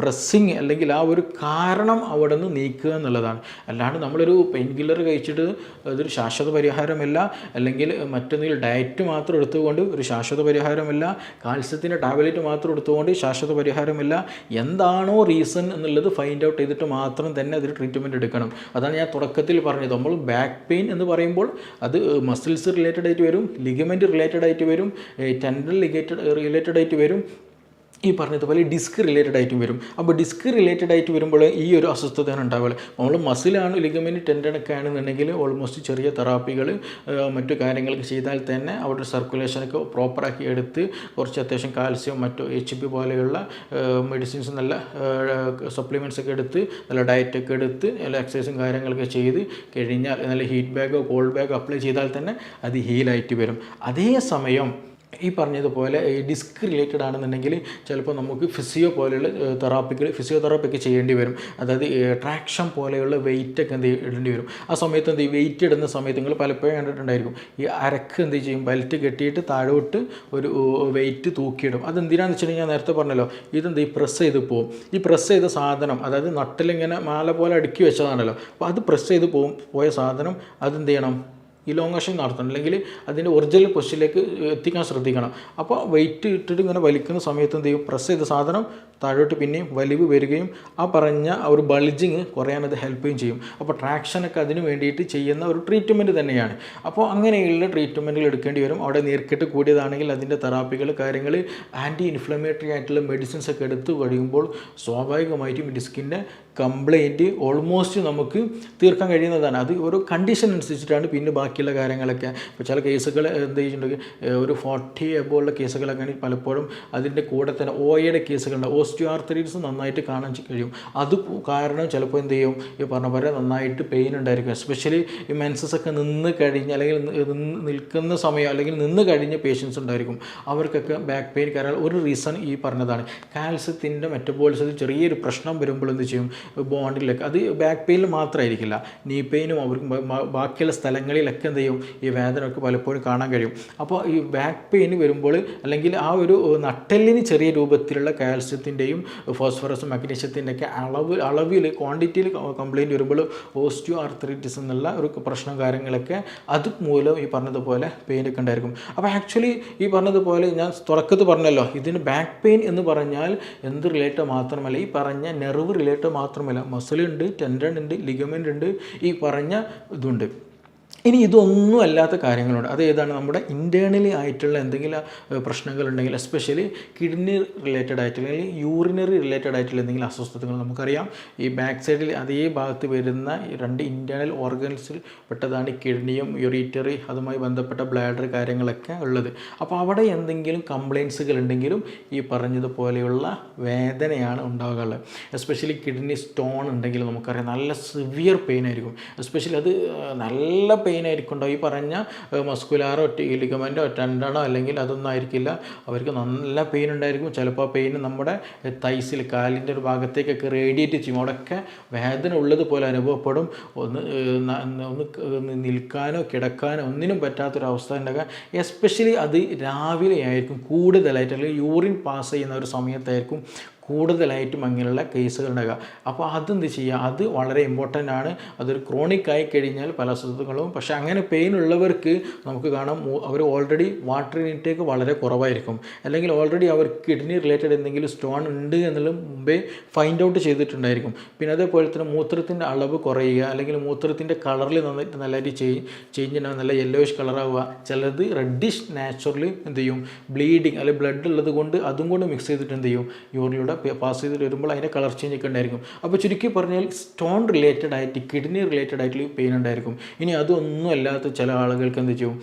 പ്രസ്സിങ് അല്ലെങ്കിൽ ആ ഒരു കാരണം അവിടെ നിന്ന് നീക്കുക എന്നുള്ളതാണ്. അല്ലാണ്ട് നമ്മളൊരു പെയിൻ കില്ലർ കഴിച്ചിട്ട് അതൊരു ശാശ്വത പരിഹാരമല്ല. അല്ലെങ്കിൽ മറ്റൊന്നിൽ ഡയറ്റ് മാത്രം എടുത്തുകൊണ്ട് ഒരു ശാശ്വത പരിഹാരമല്ല. കാൽസ്യത്തിന്റെ ടാബ്ലറ്റ് മാത്രം എടുത്തുകൊണ്ട് ശാശ്വത പരിഹാരമല്ല. എന്താണോ റീസൺ എന്നുള്ളത് ഫൈൻഡ് ഔട്ട് ചെയ്തിട്ട് മാത്രം തന്നെ അതിൽ ട്രീറ്റ്മെന്റ് എടുക്കണം. അതാണ് ഞാൻ തുടക്കത്തിൽ പറഞ്ഞത്. നമ്മൾ ബാക്ക് പെയിൻ എന്ന് പറയുമ്പോൾ അത് മസിൽസ് റിലേറ്റഡ് ആയിട്ട് വരും ലിഗമെന്റ് റിലേറ്റഡ് ആയിട്ട് വരും ടെൻഡൽ ലിഗേറ്റഡ് റിലേറ്റഡ് ആയിട്ട് വരും ഈ പറഞ്ഞതുപോലെ ഡിസ്ക് റിലേറ്റഡ് ആയിട്ടും വരും. അപ്പോൾ ഡിസ്ക് റിലേറ്റഡ് ആയിട്ട് വരുമ്പോൾ ഈ ഒരു അസ്വസ്ഥതയാണ് ഉണ്ടാവുക. നമ്മൾ മസിലാണ് ലിഗമെന്റ് ടെൻഡനൊക്കെ ആണെന്നുണ്ടെങ്കിൽ ഓൾമോസ്റ്റ് ചെറിയ തെറാപ്പികൾ മറ്റു കാര്യങ്ങളൊക്കെ ചെയ്താൽ തന്നെ അവിടെ സർക്കുലേഷനൊക്കെ പ്രോപ്പറാക്കി എടുത്ത് കുറച്ച് അത്യാവശ്യം കാൽസ്യം മറ്റു എച്ച് പി പോലെയുള്ള മെഡിസിൻസ് നല്ല സപ്ലിമെന്റ്സ് ഒക്കെ എടുത്ത് നല്ല ഡയറ്റൊക്കെ എടുത്ത് നല്ല എക്സസൈസും കാര്യങ്ങളൊക്കെ ചെയ്ത് കഴിഞ്ഞാൽ നല്ല ഹീറ്റ് ബാഗോ കോൾഡ് ബാഗോ അപ്ലൈ ചെയ്താൽ തന്നെ അത് ഹീലായിട്ട് വരും. അതേസമയം ഈ പറഞ്ഞതുപോലെ ഈ ഡിസ്ക് റിലേറ്റഡ് ആണെന്നുണ്ടെങ്കിൽ ചിലപ്പോൾ നമുക്ക് ഫിസിയോ പോലെയുള്ള തെറാപ്പികൾ ഫിസിയോതെറാപ്പി ഒക്കെ ചെയ്യേണ്ടി വരും. അതായത് ട്രാക്ഷൻ പോലെയുള്ള വെയിറ്റ് ഒക്കെ എന്ത് ഇടേണ്ടി വരും. ആ സമയത്ത് എന്ത് വെയിറ്റ് ഇടുന്ന സമയത്ത് നിങ്ങൾ പലപ്പോഴും കണ്ടിട്ടുണ്ടായിരിക്കും. ഈ അരക്ക് എന്ത് ചെയ്യും? ബെൽറ്റ് കെട്ടിയിട്ട് താഴോട്ട് ഒരു വെയിറ്റ് തൂക്കിയിടും. അതെന്തിനാണെന്ന് വെച്ചിട്ടുണ്ടെങ്കിൽ ഞാൻ നേരത്തെ പറഞ്ഞല്ലോ ഇതെന്ത് ഈ പ്രസ് ചെയ്ത് പോകും ഈ പ്രസ് ചെയ്ത സാധനം അതായത് നട്ടിലിങ്ങനെ മാല പോലെ അടുക്കി വെച്ചതാണല്ലോ. അപ്പോൾ അത് പ്രസ് ചെയ്ത് പോകും പോയ സാധനം അതെന്ത് ചെയ്യണം? ഇലോങ്ങേഷൻ നടത്തണം. അല്ലെങ്കിൽ അതിന്റെ ഒറിജിനൽ പൊസിഷനിലേക്ക് എത്തിക്കാൻ ശ്രദ്ധിക്കണം. അപ്പോൾ വെയിറ്റ് ഇട്ടിട്ട് ഇങ്ങനെ വലിക്കുന്ന സമയത്ത് എന്ത് ചെയ്യും? പ്രസ് ചെയ്ത സാധനം താഴോട്ട് പിന്നെയും വലിവ് വരികയും ആ പറഞ്ഞ ഒരു ബൾജിങ് കുറയാനത് അത് ഹെൽപ്പ് ചെയ്യും ചെയ്യും. അപ്പോൾ ട്രാക്ഷനൊക്കെ അതിന് വേണ്ടിയിട്ട് ചെയ്യുന്ന ഒരു ട്രീറ്റ്മെന്റ് തന്നെയാണ്. അപ്പോൾ അങ്ങനെയുള്ള ട്രീറ്റ്മെന്റുകൾ എടുക്കേണ്ടി വരും. അവിടെ നീർക്കെട്ട് കൂടിയതാണെങ്കിൽ അതിന്റെ തെറാപ്പികൾ കാര്യങ്ങൾ ആന്റി ഇൻഫ്ലമേറ്ററി ആയിട്ടുള്ള മെഡിസിൻസ് ഒക്കെ എടുത്ത് കഴിയുമ്പോൾ സ്വാഭാവികമായിട്ടും ഡിസ്കിന്റെ കംപ്ലൈന്റ് ഓൾമോസ്റ്റ് നമുക്ക് തീർക്കാൻ കഴിയുന്നതാണ്. അത് ഒരു കണ്ടീഷൻ അനുസരിച്ചിട്ടാണ് പിന്നെ ബാക്കിയുള്ള കാര്യങ്ങളൊക്കെ. ഇപ്പോൾ ചില കേസുകൾ എന്ത് ചെയ്തിട്ടുണ്ടെങ്കിൽ ഒരു ഫോർട്ടി എബോളുള്ള കേസുകളൊക്കെ ആണെങ്കിൽ പലപ്പോഴും അതിന്റെ കൂടെ തന്നെ ഓയുടെ കേസുകളുണ്ട്. ഓസ്റ്റിയോ ആർത്തറീസ് നന്നായിട്ട് കാണാൻ കഴിയും. അത് കാരണം ചിലപ്പോൾ എന്ത് ചെയ്യും? ഈ പറഞ്ഞ പോലെ നന്നായിട്ട് പെയിൻ ഉണ്ടായിരിക്കും. എസ്പെഷ്യലി ഈ മെൻസസ് ഒക്കെ നിന്ന് കഴിഞ്ഞ് അല്ലെങ്കിൽ നിൽക്കുന്ന സമയം അല്ലെങ്കിൽ നിന്ന് കഴിഞ്ഞ പേഷ്യൻസ് ഉണ്ടായിരിക്കും. അവർക്കൊക്കെ ബാക്ക് പെയിൻ കാരണം ഒരു റീസൺ ഈ പറഞ്ഞതാണ്. കാൽസ്യത്തിന്റെ മെറ്റബോളിസത്തിൽ ചെറിയൊരു പ്രശ്നം വരുമ്പോൾ എന്ത് ചെയ്യും? ബോണ്ടിലൊക്കെ അത് ബാക്ക് പെയിനിൽ മാത്രമായിരിക്കില്ല നീ പെയിനും അവർക്ക് ബാക്കിയുള്ള സ്ഥലങ്ങളിലൊക്കെ എന്ത് ചെയ്യും? ഈ വേദനയൊക്കെ പലപ്പോഴും കാണാൻ കഴിയും. അപ്പോൾ ഈ ബാക്ക് പെയിൻ വരുമ്പോൾ അല്ലെങ്കിൽ ആ ഒരു നട്ടെല്ലിന് ചെറിയ രൂപത്തിലുള്ള കാൽസ്യത്തിന്റെയും ഫോസ്ഫറസും മഗ്നീഷ്യത്തിന്റെ ഒക്കെ അളവ് അളവിൽ ക്വാണ്ടിറ്റിയിൽ കംപ്ലയിന്റ് വരുമ്പോൾ ഓസ്റ്റിയോ ആർത്തറിറ്റിസ് എന്നുള്ള ഒരു പ്രശ്നം കാര്യങ്ങളൊക്കെ അത് മൂലം ഈ പറഞ്ഞതുപോലെ പെയിൻ ഒക്കെ ഉണ്ടായിരിക്കും. അപ്പോൾ ആക്ച്വലി ഈ പറഞ്ഞതുപോലെ ഞാൻ തുറക്കത്ത് പറഞ്ഞല്ലോ ഇതിന് ബാക്ക് പെയിൻ എന്ന് പറഞ്ഞാൽ എന്ത് റിലേറ്റഡ് മാത്രമല്ല ഈ പറഞ്ഞ നെർവ് റിലേറ്റഡ് മാത്രമല്ല മസിൽ ഉണ്ട് ടെൻഡൺ ഉണ്ട് ലിഗമെന്റ് ഉണ്ട് ഈ പറഞ്ഞ ഇതുണ്ട്. ഇനി ഇതൊന്നും അല്ലാത്ത കാര്യങ്ങളുണ്ട്. അത് ഏതാണ്? നമ്മുടെ ഇന്റേർണലി ആയിട്ടുള്ള എന്തെങ്കിലും പ്രശ്നങ്ങളുണ്ടെങ്കിൽ എസ്പെഷ്യലി കിഡ്നി റിലേറ്റഡ് ആയിട്ടുള്ള അല്ലെങ്കിൽ യൂറിനറി റിലേറ്റഡ് ആയിട്ടുള്ള എന്തെങ്കിലും അസ്വസ്ഥതകൾ നമുക്കറിയാം. ഈ ബാക്ക് സൈഡിൽ അതേ ഭാഗത്ത് വരുന്ന രണ്ട് ഇന്റേർണൽ ഓർഗൻസിൽ പെട്ടതാണ് കിഡ്നിയും യൂറിറ്ററി അതുമായി ബന്ധപ്പെട്ട ബ്ലാഡർ കാര്യങ്ങളൊക്കെ ഉള്ളത്. അപ്പോൾ അവിടെ എന്തെങ്കിലും കംപ്ലയിൻസുകൾ ഉണ്ടെങ്കിലും ഈ പറഞ്ഞതുപോലെയുള്ള വേദനയാണ് ഉണ്ടാകാറുള്ളത്. എസ്പെഷ്യലി കിഡ്നി സ്റ്റോൺ ഉണ്ടെങ്കിൽ നമുക്കറിയാം. നല്ല സിവിയർ പെയിൻ ആയിരിക്കും. എസ്പെഷ്യലി അത് നല്ല പെയിൻ ആയിരിക്കും ആയിരിക്കുണ്ടോ ഈ പറഞ്ഞ മസ്കുലാറോ ലിഗമെന്റോ ടെൻഡണോ അല്ലെങ്കിൽ അതൊന്നും ആയിരിക്കില്ല. അവർക്ക് നല്ല പെയിൻ ഉണ്ടായിരിക്കും. ചിലപ്പോൾ പെയിൻ നമ്മുടെ തൈസിൽ കാലിന്റെ ഒരു ഭാഗത്തേക്കൊക്കെ റേഡിയേറ്റ് ചെയ്യും. അവിടെയൊക്കെ വേദന ഉള്ളതുപോലെ അനുഭവപ്പെടും. ഒന്ന് ഒന്ന് നിൽക്കാനോ കിടക്കാനോ ഒന്നിനും പറ്റാത്തൊരവസ്ഥ ഉണ്ടാകുക എസ്പെഷ്യലി അത് രാവിലെ ആയിരിക്കും കൂടുതലായിട്ട് അല്ലെങ്കിൽ യൂറിൻ പാസ് ചെയ്യുന്ന ഒരു സമയത്തായിരിക്കും കൂടുതലായിട്ടും അങ്ങനെയുള്ള കേസുകൾ ഉണ്ടാകുക അപ്പോൾ അതെന്ത് ചെയ്യുക? അത് വളരെ ഇമ്പോർട്ടന്റ് ആണ്. അതൊരു ക്രോണിക് ആയി കഴിഞ്ഞാൽ പല അസുഖങ്ങളും പക്ഷേ അങ്ങനെ പെയിൻ ഉള്ളവർക്ക് നമുക്ക് കാണാം അവർ ഓൾറെഡി വാട്ടർ ഇൻടേക്ക് വളരെ കുറവായിരിക്കും. അല്ലെങ്കിൽ ഓൾറെഡി അവർ കിഡ്നി റിലേറ്റഡ് എന്തെങ്കിലും സ്റ്റോൺ ഉണ്ട് എന്നുള്ളത് മുമ്പേ ഫൈൻഡ് ഔട്ട് ചെയ്തിട്ടുണ്ടായിരിക്കും. പിന്നെ അതേപോലെ തന്നെ മൂത്രത്തിന്റെ അളവ് കുറയുക അല്ലെങ്കിൽ മൂത്രത്തിന്റെ കളറിൽ നന്നായിട്ട് നല്ലതായിട്ട് ചേഞ്ച് ചേഞ്ച് ഉണ്ടാകും നല്ല യെല്ലോയിഷ് കളറാവുക ചിലത് റെഡിഷ് നാച്ചുറലി എന്ത് ചെയ്യും? ബ്ലീഡിങ് അല്ലെങ്കിൽ ബ്ലഡ് ഉള്ളത് കൊണ്ട് അതും കൊണ്ട് മിക്സ് ചെയ്തിട്ട് എന്ത് ചെയ്യും? യൂറിലൂടെ പാസ് ചെയ്ത് വരുമ്പോൾ അതിന്റെ കളർ ചേഞ്ച് ഒക്കെ ഉണ്ടായിരിക്കും. അപ്പോൾ ചുരുക്കി പറഞ്ഞാൽ സ്റ്റോൺ റിലേറ്റഡ് ആയിട്ട് കിഡ്നി റിലേറ്റഡ് ആയിട്ടുള്ള പെയിൻ ഉണ്ടായിരിക്കും. ഇനി അതൊന്നും അല്ലാത്ത ചില ആളുകൾക്ക് എന്ത് ചെയ്യും?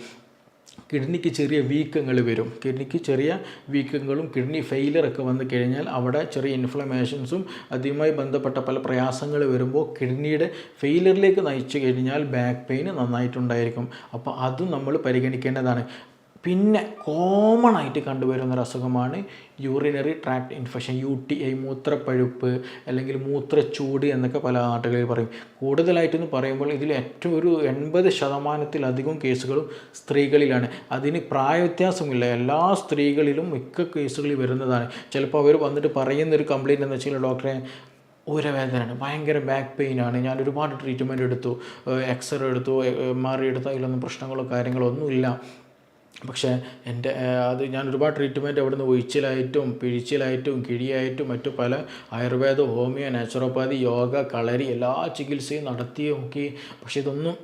കിഡ്നിക്ക് ചെറിയ വീക്കങ്ങൾ വരും. കിഡ്നിക്ക് ചെറിയ വീക്കങ്ങളും കിഡ്നി ഫെയിലറൊക്കെ വന്നു കഴിഞ്ഞാൽ അവിടെ ചെറിയ ഇൻഫ്ലമേഷൻസും അതുമായി ബന്ധപ്പെട്ട പല പ്രയാസങ്ങൾ വരുമ്പോൾ കിഡ്നിയുടെ ഫെയിലറിലേക്ക് നയിച്ചു കഴിഞ്ഞാൽ ബാക്ക് പെയിൻ നന്നായിട്ടുണ്ടായിരിക്കും. അപ്പോൾ അതും നമ്മൾ പരിഗണിക്കേണ്ടതാണ്. പിന്നെ കോമൺ ആയിട്ട് കണ്ടുവരുന്ന ഒരു അസുഖമാണ് urinary tract infection U T I മൂത്രപ്പഴുപ്പ് അല്ലെങ്കിൽ മൂത്രച്ചൂട് എന്നൊക്കെ പല നാട്ടുകളിൽ പറയും. കൂടുതലായിട്ടെന്ന് പറയുമ്പോൾ ഇതിൽ ഏറ്റവും ഒരു എൺപത് ശതമാനത്തിലധികം കേസുകളും സ്ത്രീകളിലാണ്. അതിന് പ്രായവ്യത്യാസമില്ല. എല്ലാ സ്ത്രീകളിലും മിക്ക കേസുകളിൽ വരുന്നതാണ്. ചിലപ്പോൾ അവർ വന്നിട്ട് പറയുന്നൊരു കംപ്ലയിന്റ് എന്ന് വെച്ചാൽ ഡോക്ടറെ ഊരവേദനയാണ് ഭയങ്കര ബാക്ക് പെയിൻ ആണ്. ഞാൻ ഒരുപാട് ട്രീറ്റ്മെന്റ് എടുത്തു എക്സ്റേ എടുത്തു മാറി എടുത്തു അതിലൊന്നും പ്രശ്നങ്ങളോ കാര്യങ്ങളോ ഒന്നുമില്ല. പക്ഷേ എന്റെ അത് ഞാൻ ഒരുപാട് ട്രീറ്റ്മെന്റ് അവിടുന്ന് ഒഴിച്ചിലായിട്ടും പിഴിച്ചിലായിട്ടും കിഴിയായിട്ടും മറ്റു പല ആയുർവേദ ഹോമിയോ നാച്ചുറോപ്പാതി യോഗ കളരി എല്ലാ ചികിത്സയും നടത്തി നോക്കി പക്ഷേ ഇതൊന്നും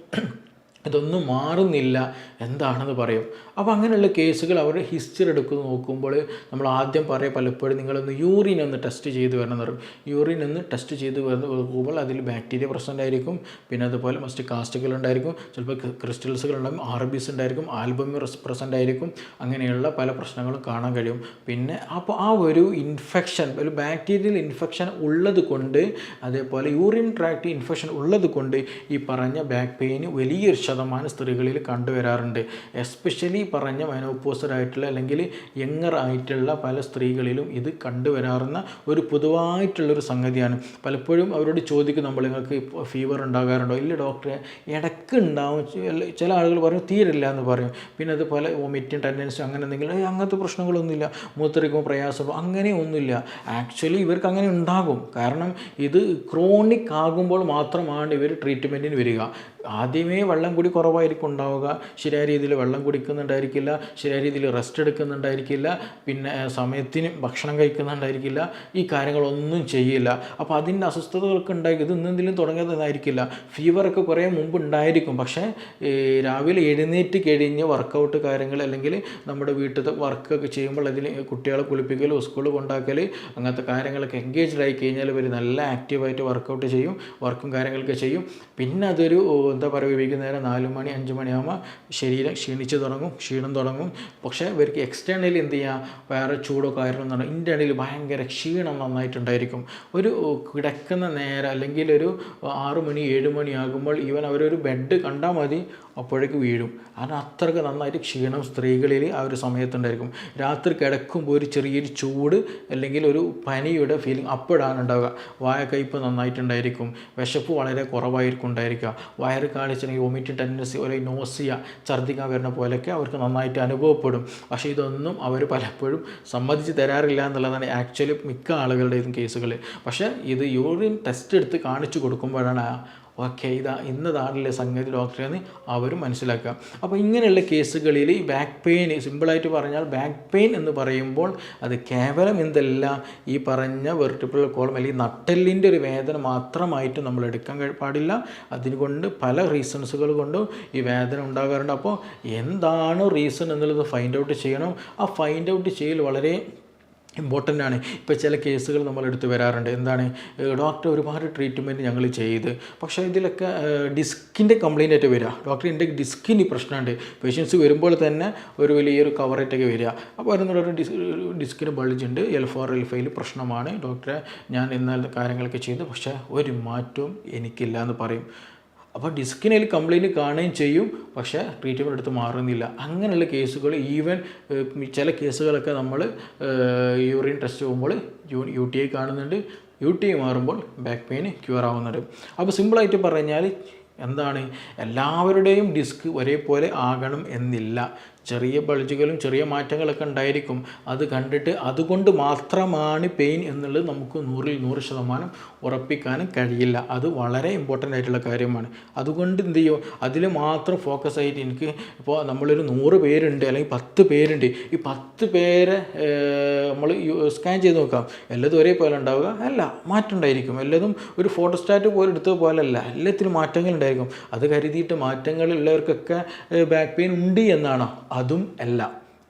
ഇതൊന്നും മാറുന്നില്ല. എന്താണെന്ന് പറയും. അപ്പോൾ അങ്ങനെയുള്ള കേസുകൾ അവരുടെ ഹിസ്റ്ററി എടുക്കുന്ന നോക്കുമ്പോൾ നമ്മൾ ആദ്യം പറയുക പലപ്പോഴും നിങ്ങളൊന്ന് യൂറിൻ ഒന്ന് ടെസ്റ്റ് ചെയ്ത് വരണം പറയും. യൂറിൻ ഒന്ന് ടെസ്റ്റ് ചെയ്ത് വരുന്ന നോക്കുമ്പോൾ അതിൽ ബാക്ടീരിയ പ്രശ്നം ആയിരിക്കും. പിന്നെ അതുപോലെ മസ്റ്റ് കാസ്റ്റുകൾ ഉണ്ടായിരിക്കും. ചിലപ്പോൾ ക്രിസ്റ്റൽസുകൾ ഉണ്ടാകും. ആർബിസ് ഉണ്ടായിരിക്കും. ആൽബം പ്രസന്റ് ആയിരിക്കും. അങ്ങനെയുള്ള പല പ്രശ്നങ്ങളും കാണാൻ കഴിയും. പിന്നെ അപ്പോൾ ആ ഒരു ഇൻഫെക്ഷൻ ഒരു ബാക്ടീരിയൽ ഇൻഫെക്ഷൻ ഉള്ളത് കൊണ്ട് അതേപോലെ യൂറിൻ ട്രാക്ട് ഇൻഫെക്ഷൻ ഉള്ളത് കൊണ്ട് ഈ പറഞ്ഞ ബാക്ക് പെയിന് വലിയൊരു ശതമാനം സ്ത്രീകളിൽ കണ്ടുവരാറുണ്ട്. എസ്പെഷ്യലി പറഞ്ഞ മെനോപ്പോസഡ് ആയിട്ടുള്ള അല്ലെങ്കിൽ യങ്ങർ ആയിട്ടുള്ള പല സ്ത്രീകളിലും ഇത് കണ്ടുവരാറുന്ന ഒരു പൊതുവായിട്ടുള്ളൊരു സംഗതിയാണ്. പലപ്പോഴും അവരോട് ചോദിക്കും നമ്മൾ നിങ്ങൾക്ക് ഫീവർ ഉണ്ടാകാറുണ്ടോ? ഇല്ല ഡോക്ടറെ ഇടയ്ക്ക് ഉണ്ടാവും. ചില- ആളുകൾ പറയും തീരില്ല എന്ന് പറയും. പിന്നെ അത് പല വോമിറ്റിംഗ് ടെൻഡൻസി അങ്ങനെ എന്തെങ്കിലും അങ്ങനത്തെ പ്രശ്നങ്ങളൊന്നുമില്ല. മൂത്രിക്കുമ്പോൾ പ്രയാസമോ അങ്ങനെ ഒന്നുമില്ല. ആക്ച്വലി ഇവർക്ക് അങ്ങനെ ഉണ്ടാകും. കാരണം ഇത് ക്രോണിക് ആകുമ്പോൾ മാത്രമാണ് ഇവർ ട്രീറ്റ്മെന്റിന് വരിക. ആദ്യമേ വെള്ളം കൂടി കുറവായിരിക്കും ഉണ്ടാവുക. ശരിയായ രീതിയിൽ വെള്ളം കുടിക്കുന്നുണ്ടായിരിക്കില്ല. ശരിയായ രീതിയിൽ റെസ്റ്റ് എടുക്കുന്നുണ്ടായിരിക്കില്ല. പിന്നെ സമയത്തിന് ഭക്ഷണം കഴിക്കുന്നുണ്ടായിരിക്കില്ല. ഈ കാര്യങ്ങളൊന്നും ചെയ്യില്ല. അപ്പോൾ അതിന്റെ അസ്വസ്ഥതകളൊക്കെ ഉണ്ടായി. ഇത് ഇന്നെന്തെങ്കിലും തുടങ്ങിയതായിരിക്കില്ല ഫീവറൊക്കെ കുറേ മുമ്പ് ഉണ്ടായിരിക്കും. പക്ഷേ രാവിലെ എഴുന്നേറ്റ് കഴിഞ്ഞ് വർക്കൗട്ട് കാര്യങ്ങൾ അല്ലെങ്കിൽ നമ്മുടെ വീട്ടിലത്തെ വർക്കൊക്കെ ചെയ്യുമ്പോൾ അതിൽ കുട്ടികളെ കുളിപ്പിക്കൽ സ്കൂളിൽ കൊണ്ടാക്കൽ അങ്ങനത്തെ കാര്യങ്ങളൊക്കെ എൻഗേജ്ഡ് ആയി കഴിഞ്ഞാൽ ഇവർ നല്ല ആക്റ്റീവായിട്ട് വർക്കൗട്ട് ചെയ്യും. വർക്കും കാര്യങ്ങളൊക്കെ ചെയ്യും. പിന്നെ അതൊരു എന്താ പറയുക വൈകുന്നേരം നാല് മണി അഞ്ച് മണിയാകുമ്പോൾ ശരീരം ക്ഷീണിച്ച് തുടങ്ങും ക്ഷീണം തുടങ്ങും. പക്ഷേ ഇവർക്ക് എക്സ്റ്റേണലി എന്ത് ചെയ്യുക വേറെ ചൂടോ കാര്യങ്ങളൊന്നും നടക്കും ഇന്റേണലി ഭയങ്കര ക്ഷീണം നന്നായിട്ടുണ്ടായിരിക്കും. ഒരു കിടക്കുന്ന നേരം അല്ലെങ്കിൽ ഒരു ആറ് മണി ഏഴ് മണി ആകുമ്പോൾ ഈവൻ അവരൊരു ബെഡ് കണ്ടാൽ മതി. അപ്പോഴേക്ക് വീഴും. കാരണം അത്രയ്ക്ക് നന്നായിട്ട് ക്ഷീണം സ്ത്രീകളിൽ ആ ഒരു സമയത്തുണ്ടായിരിക്കും. രാത്രി കിടക്കുമ്പോൾ ഒരു ചെറിയൊരു ചൂട് അല്ലെങ്കിൽ ഒരു പനിയുടെ ഫീലിംഗ് അപ്പോഴാണ് ഉണ്ടാവുക. വായക്കയ്പ്പ് നന്നായിട്ടുണ്ടായിരിക്കും. വിശപ്പ് വളരെ കുറവായിരിക്കും ഉണ്ടായിരിക്കുക. വയറ് കാണിച്ചിട്ടുണ്ടെങ്കിൽ വോമിറ്റിംഗ് ടെൻഡൻസി ഒരു നോസിയ ഛർദ്ദിക്കാൻ വരുന്ന പോലെയൊക്കെ അവർക്ക് നന്നായിട്ട് അനുഭവപ്പെടും. പക്ഷേ ഇതൊന്നും അവർ പലപ്പോഴും സമ്മതിച്ച് തരാറില്ല എന്നുള്ളതാണ് ആക്ച്വലി മിക്ക ആളുകളുടെയും കേസുകൾ പക്ഷേ ഇത് യൂറിൻ ടെസ്റ്റ് എടുത്ത് കാണിച്ചു കൊടുക്കുമ്പോഴാണ് ഓക്കെ ഇതാ ഇന്നതാണല്ലേ സംഗതി ഡോക്ടറെ എന്ന് അവരും മനസ്സിലാക്കുക. അപ്പോൾ ഇങ്ങനെയുള്ള കേസുകളിൽ ഈ ബാക്ക് പെയിൻ സിമ്പിളായിട്ട് പറഞ്ഞാൽ ബാക്ക് പെയിൻ എന്ന് പറയുമ്പോൾ അത് കേവലം എന്തല്ല ഈ പറഞ്ഞ വെർട്ടിപ്പിൾ കോളം അല്ലെങ്കിൽ നട്ടെല്ലിന്റെ ഒരു വേദന മാത്രമായിട്ട് നമ്മൾ എടുക്കാൻ പാടില്ല. അതിനുകൊണ്ട് പല റീസൺസുകൾ കൊണ്ടും ഈ വേദന ഉണ്ടാകാറുണ്ട്. അപ്പോൾ എന്താണ് റീസൺ എന്നുള്ളത് ഫൈൻഡ് ഔട്ട് ചെയ്യണം. ആ ഫൈൻഡ് ഔട്ട് ചെയ്യൽ വളരെ ഇമ്പോർട്ടന്റ് ആണ് ഇപ്പോൾ ചില കേസുകൾ നമ്മൾ എടുത്ത് വരാറുണ്ട്. എന്താണ് ഡോക്ടർ ഒരുപാട് ട്രീറ്റ്മെന്റ് ഞങ്ങൾ ചെയ്ത്. പക്ഷേ ഇതിലൊക്കെ ഡിസ്കിന്റെ കംപ്ലയിന്റ് ആയിട്ട് വരിക. ഡോക്ടർ എന്റെ ഡിസ്കിന് പ്രശ്നമുണ്ട്. പേഷ്യൻസ് വരുമ്പോൾ തന്നെ ഒരു വലിയൊരു കവറേറ്റൊക്കെ വരിക. അപ്പോൾ അതിനുള്ള ഡിസ് ഡിസ്കിന് ബൾജ് ഉണ്ട് എൽ ഫോർ എൽ ഫൈവിൽ പ്രശ്നമാണ്. ഡോക്ടറെ ഞാൻ എന്നാൽ കാര്യങ്ങളൊക്കെ ചെയ്തു. പക്ഷേ ഒരു മാറ്റവും എനിക്കില്ല എന്ന് പറയും. അപ്പോൾ ഡിസ്കിനിൽ കംപ്ലയിന്റ് കാണുകയും ചെയ്യും പക്ഷേ ട്രീറ്റ്മെന്റ് എടുത്ത് മാറുന്നില്ല. അങ്ങനെയുള്ള കേസുകൾ ഈവൻ ചില കേസുകളൊക്കെ നമ്മൾ യൂറിൻ ടെസ്റ്റ് പോകുമ്പോൾ യു ടി ഐ കാണുന്നുണ്ട്. യു ടി ഐ മാറുമ്പോൾ ബാക്ക് പെയിൻ ക്യൂർ ആവുന്നുണ്ട്. അപ്പോൾ സിമ്പിളായിട്ട് പറഞ്ഞാൽ എന്താണ്? എല്ലാവരുടെയും ഡിസ്ക് ഒരേപോലെ ആകണം എന്നില്ല. ചെറിയ ബൾജുകളും ചെറിയ മാറ്റങ്ങളൊക്കെ ഉണ്ടായിരിക്കും. അത് കണ്ടിട്ട് അതുകൊണ്ട് മാത്രമാണ് പെയിൻ എന്നുള്ളത് നമുക്ക് നൂറിൽ നൂറ് ശതമാനം ഉറപ്പിക്കാനും കഴിയില്ല. അത് വളരെ ഇമ്പോർട്ടന്റ് ആയിട്ടുള്ള കാര്യമാണ്. അതുകൊണ്ട് എന്ത് ചെയ്യും? അതിൽ മാത്രം ഫോക്കസ് ആയിട്ട് എനിക്ക് ഇപ്പോൾ നമ്മളൊരു നൂറ് പേരുണ്ട് അല്ലെങ്കിൽ പത്ത് പേരുണ്ട്. ഈ പത്ത് പേരെ നമ്മൾ സ്കാൻ ചെയ്ത് നോക്കാം. എല്ലാതും ഒരേപോലെ ഉണ്ടാവുക? അല്ല മാറ്റം ഉണ്ടായിരിക്കും. എല്ലാതും ഒരു ഫോട്ടോസ്റ്റാറ്റ് പോലെ എടുത്തത് പോലല്ല എല്ലാത്തിനും മാറ്റങ്ങൾ ഉണ്ടായിരിക്കും. അത് കരുതിയിട്ട് മാറ്റങ്ങളുള്ളവർക്കൊക്കെ ബാക്ക് പെയിൻ ഉണ്ട് എന്നാണോ? അതും അല്ല.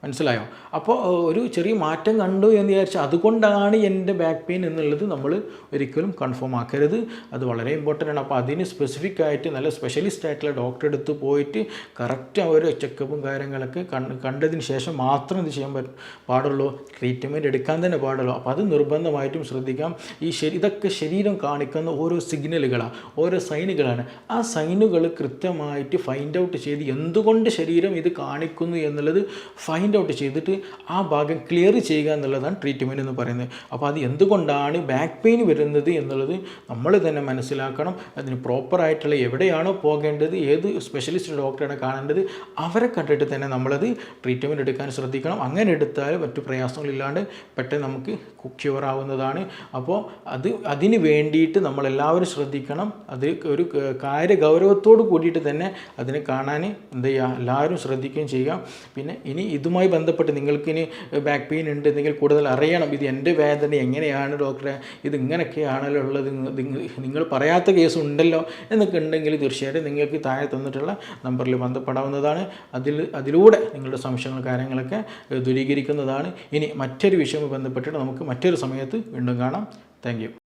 മനസ്സിലായോ? അപ്പോൾ ഒരു ചെറിയ മാറ്റം കണ്ടു എന്ന് വിചാരിച്ചാൽ അതുകൊണ്ടാണ് എന്റെ ബാക്ക് പെയിൻ എന്നുള്ളത് നമ്മൾ ഒരിക്കലും കൺഫേം ആക്കരുത്. അത് വളരെ ഇമ്പോർട്ടന്റ് ആണ്. അപ്പോൾ അതിന് സ്പെസിഫിക് ആയിട്ട് നല്ല സ്പെഷ്യലിസ്റ്റ് ആയിട്ടുള്ള ഡോക്ടറെ അടുത്ത് പോയിട്ട് കറക്റ്റ് ഒരു ചെക്കപ്പും കാര്യങ്ങളൊക്കെ കണ്ട് കണ്ടതിന് ശേഷം മാത്രം ഇത് ചെയ്യാൻ പറ്റും പാടുള്ളൂ. ട്രീറ്റ്മെന്റ് എടുക്കാൻ തന്നെ പാടുള്ളൂ. അപ്പോൾ അത് നിർബന്ധമായിട്ടും ശ്രദ്ധിക്കാം. ഈ ശരി ഇതൊക്കെ ശരീരം കാണിക്കുന്ന ഓരോ സിഗ്നലുകളാണ് ഓരോ സൈനുകളാണ് ആ സൈനുകൾ കൃത്യമായിട്ട് ഫൈൻഡ് ഔട്ട് ചെയ്ത് എന്തുകൊണ്ട് ശരീരം ഇത് കാണിക്കുന്നു എന്നുള്ളത് ഫൈൻഡ് ഔട്ട് ചെയ്തിട്ട് ആ ഭാഗം ക്ലിയർ ചെയ്യുക എന്നുള്ളതാണ് ട്രീറ്റ്മെന്റ് എന്ന് പറയുന്നത്. അപ്പോൾ അത് എന്തുകൊണ്ടാണ് ബാക്ക് പെയിൻ വരുന്നത് എന്നുള്ളത് നമ്മൾ തന്നെ മനസ്സിലാക്കണം. അതിന് പ്രോപ്പറായിട്ടുള്ള എവിടെയാണോ പോകേണ്ടത് ഏത് സ്പെഷ്യലിസ്റ്റ് ഡോക്ടറാണ് കാണേണ്ടത് അവരെ കണ്ടിട്ട് തന്നെ നമ്മളത് ട്രീറ്റ്മെന്റ് എടുക്കാൻ ശ്രദ്ധിക്കണം. അങ്ങനെ എടുത്താൽ മറ്റു പ്രയാസങ്ങളില്ലാണ്ട് പെട്ടെന്ന് നമുക്ക് ക്യൂർ ആവുന്നതാണ്. അപ്പോൾ അത് അതിന് വേണ്ടിയിട്ട് നമ്മളെല്ലാവരും ശ്രദ്ധിക്കണം. അത് ഒരു കാര്യ ഗൗരവത്തോട് കൂടിയിട്ട് തന്നെ അതിനെ കാണാൻ എന്ത് ചെയ്യുക എല്ലാവരും ശ്രദ്ധിക്കുകയും ചെയ്യുക പിന്നെ ഇനി ഇതുമായി ബന്ധപ്പെട്ട് നിങ്ങൾക്ക് ഇനി ബാക്ക് പെയിൻ ഉണ്ട് എന്നെങ്കിൽ കൂടുതൽ അറിയണം. ഇത് എന്റെ വേദന എങ്ങനെയാണ് ഡോക്ടറെ ഇത് ഇങ്ങനെയൊക്കെയാണല്ലോ ഉള്ളത്. നിങ്ങൾ നിങ്ങൾ പറയാത്ത കേസ് ഉണ്ടല്ലോ എന്നൊക്കെ ഉണ്ടെങ്കിൽ തീർച്ചയായിട്ടും നിങ്ങൾക്ക് താഴെ തന്നിട്ടുള്ള നമ്പറിൽ ബന്ധപ്പെടാവുന്നതാണ്. അതിൽ അതിലൂടെ നിങ്ങളുടെ സംശയങ്ങൾ കാര്യങ്ങളൊക്കെ ദൂരീകരിക്കുന്നതാണ്. ഇനി മറ്റൊരു വിഷയവുമായി ബന്ധപ്പെട്ടിട്ട് നമുക്ക് മറ്റൊരു സമയത്ത് വീണ്ടും കാണാം. താങ്ക്